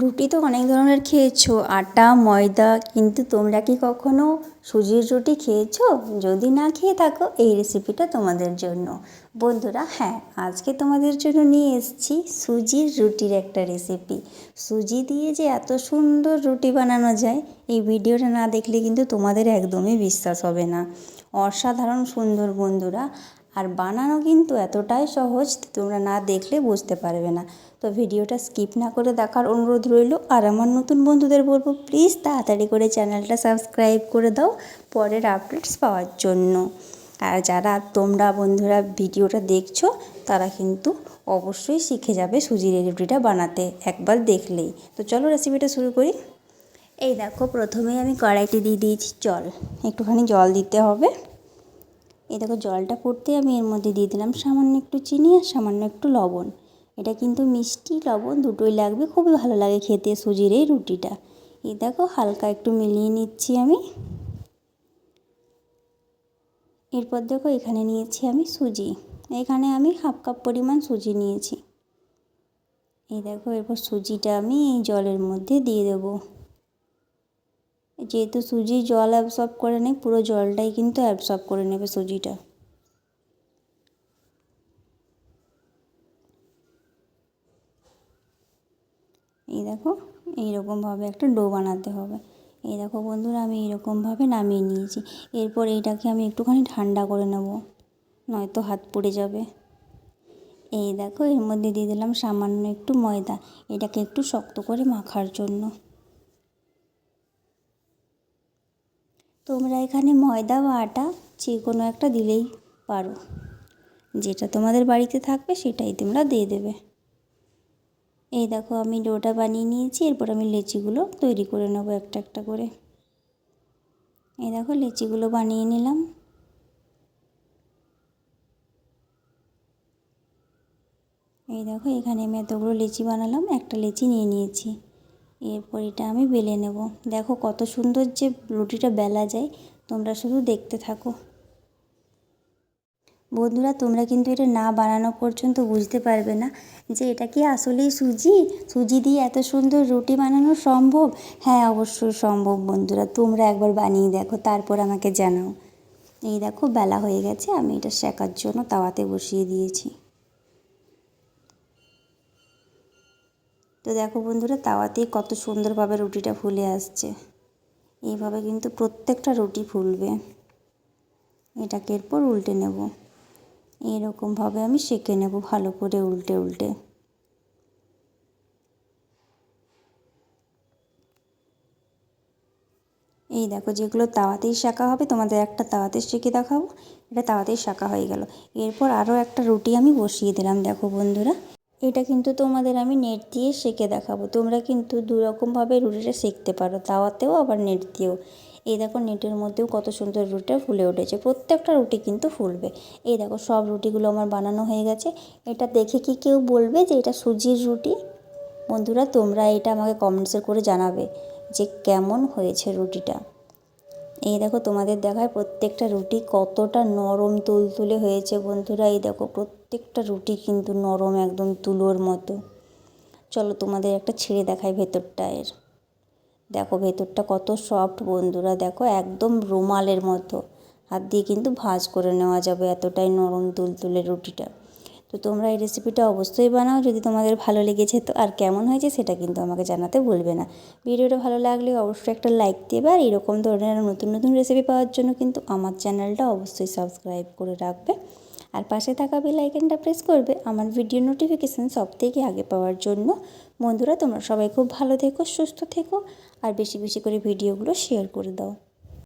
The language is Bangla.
রুটি তো অনেক ধরনের খেয়েছো, আটা, ময়দা, কিন্তু তোমরা কি কখনো সুজির রুটি খেয়েছো? যদি না খেয়ে থাকো, এই রেসিপিটা তোমাদের জন্য। বন্ধুরা হ্যাঁ আজকে তোমাদের জন্য নিয়ে এসেছি সুজির রুটির একটা রেসিপি সুজি দিয়ে যে এত সুন্দর রুটি বানানো যায়, এই ভিডিওটা না দেখলে কিন্তু তোমাদের একদমই বিশ্বাস হবে না। অসাধারণ সুন্দর, বন্ধুরা। আর বানানো কিন্তু এতটাই সহজ তোমরা না দেখলে বুঝতে পারবে না। তো ভিডিওটা স্কিপ না করে দেখার অনুরোধ রইল। আর আমার নতুন বন্ধুদের বলব, প্লিজ তাড়াতাড়ি করে চ্যানেলটা সাবস্ক্রাইব করে দাও পরের আপডেটস পাওয়ার জন্য। আর যারা তোমরা বন্ধুরা ভিডিওটা দেখছ, তারা কিন্তু অবশ্যই শিখে যাবে সুজির রুটিটা বানাতে, একবার দেখলেই। তো চলো রেসিপিটা শুরু করি। এই দেখো, প্রথমেই আমি কড়াইতে দিয়ে দিয়েছি জল। একটুখানি জল দিতে হবে। এই দেখো জলটা ফুটতে আমি এর মধ্যে দিয়ে দিলাম সামান্য একটু চিনি আর সামান্য একটু লবণ। এটা কিন্তু মিষ্টি লবণ, দুটোই লাগবে। খুবই ভালো লাগে খেতে সুজির এই রুটিটা। এই দেখো হালকা একটু মিলিয়ে নিচ্ছি আমি। এরপর দেখো এখানে নিয়েছি আমি সুজি। এখানে আমি হাফ কাপ পরিমাণ সুজি নিয়েছি। এই দেখো এরপর সুজিটা আমি এই জলের মধ্যে দিয়ে দেবো। যেহেতু সুজি জল অ্যাবসর্ব করে নেয় পুরো জলটাই কিন্তু অ্যাবসর্ব করে নেবে সুজিটা। এই দেখো, এইরকমভাবে একটা ডো বানাতে হবে। এই দেখো বন্ধুরা, আমি এইরকমভাবে নামিয়ে নিয়েছি। এরপর এইটাকে আমি একটুখানি ঠান্ডা করে নেব, নয়তো হাত পুড়ে যাবে। এই দেখো, এর মধ্যে দিয়ে দিলাম সামান্য একটু ময়দা। এটাকে একটু শক্ত করে মাখার জন্য। তোমরা এখানে ময়দা বা আটা যে কোনো একটা দিলেই পারো। যেটা তোমাদের বাড়িতে থাকবে সেটাই তোমরা দিয়ে দেবে। এই দেখো আমি ডোটা বানিয়ে নিয়েছি, এরপর আমি লেচিগুলো তৈরি করে নেব একটা একটা করে। এই দেখো লেচিগুলো বানিয়ে নিলাম। এই দেখো এখানে আমি এতগুলো লেচি বানালাম, একটা লেচি নিয়ে নিয়েছি। এরপর এটা আমি বেলে নেব। দেখো কত সুন্দর যে রুটিটা বেলা যায়, তোমরা শুধু দেখতে থাকো। বন্ধুরা, তোমরা কিন্তু এটা না বানানো পর্যন্ত বুঝতে পারবে না যে এটা কি আসলেই সুজি? সুজি দিয়ে এত সুন্দর রুটি বানানো সম্ভব? হ্যাঁ অবশ্যই সম্ভব বন্ধুরা। তোমরা একবার বানিয়ে দেখো, তারপর আমাকে জানাও। এই দেখো, বেলা হয়ে গেছে, আমি এটা শেখার জন্য তাওয়াতে বসিয়ে দিয়েছি। তো দেখো বন্ধুরা, তাওয়াতেই কত সুন্দরভাবে রুটিটা ফুলে আসছে। এইভাবে কিন্তু প্রত্যেকটা রুটি ফুলবে। এটাকে এরপর উল্টে নেব। এইরকমভাবে আমি সেঁকে নেব ভালো করে উল্টে উল্টে। এই দেখো, যেগুলো তাওয়াতেই শাঁকা হবে, তোমাদের একটা তাওয়াতে সেঁকে দেখাবো। এটা তাওয়াতেই শাঁকা হয়ে গেল। এরপর আরও একটা রুটি আমি বসিয়ে দিলাম, দেখো বন্ধুরা। এটা কিন্তু তোমাদের আমি নেট দিয়ে সেঁকে দেখাবো। তোমরা কিন্তু দুরকমভাবে রুটিটা সেঁকতে পারো, তাওয়াতেও আবার নেট দিয়েও। এই দেখো নেটের মধ্যেও কত সুন্দর রুটিটা ফুলে উঠেছে, প্রত্যেকটা রুটি কিন্তু ফুলবে। এই দেখো সব রুটিগুলো আমার বানানো হয়ে গেছে। এটা দেখে কি কেউ বলবে যে এটা সুজির রুটি? বন্ধুরা, তোমরা এটা আমাকে কমেন্টসে করে জানাবে যে কেমন হয়েছে রুটিটা। এই দেখো তোমাদের দেখায় প্রত্যেকটা রুটি কতটা নরম তুলতুলে হয়েছে বন্ধুরা। এই দেখো প্রত্যেকটা রুটি কিন্তু নরম একদম তুলোর মতো। চলো তোমাদের একটা ছেড়ে দেখাই ভেতরটা এর। দেখো ভেতরটা কত সফট বন্ধুরা, দেখো একদম রুমালের মতো। হাত দিয়ে কিন্তু ভাজ করে নেওয়া যাবে এতটাই নরম তুলতুলে রুটিটা। তো তোমরা এই রেসিপিটা অবশ্যই বানাও, যদি তোমাদের ভালো লেগেছে তো আর কেমন হয়েছে সেটা কিন্তু আমাকে জানাতে ভুলবে না। ভিডিওটা ভালো লাগলে অবশ্যই একটা লাইক দেবে আর এরকম ধরনের নতুন নতুন রেসিপি পাওয়ার জন্য কিন্তু আমার চ্যানেলটা অবশ্যই সাবস্ক্রাইব করে রাখবে। আর পাশে থাকা বেল আইকনটা প্রেস করবে, আমার ভিডিও নোটিফিকেশান সব থেকে আগে পাওয়ার জন্য। বন্ধুরা, তোমরা সবাই খুব ভালো থেকো, সুস্থ থেকো, আর বেশি বেশি করে ভিডিওগুলো শেয়ার করে দাও।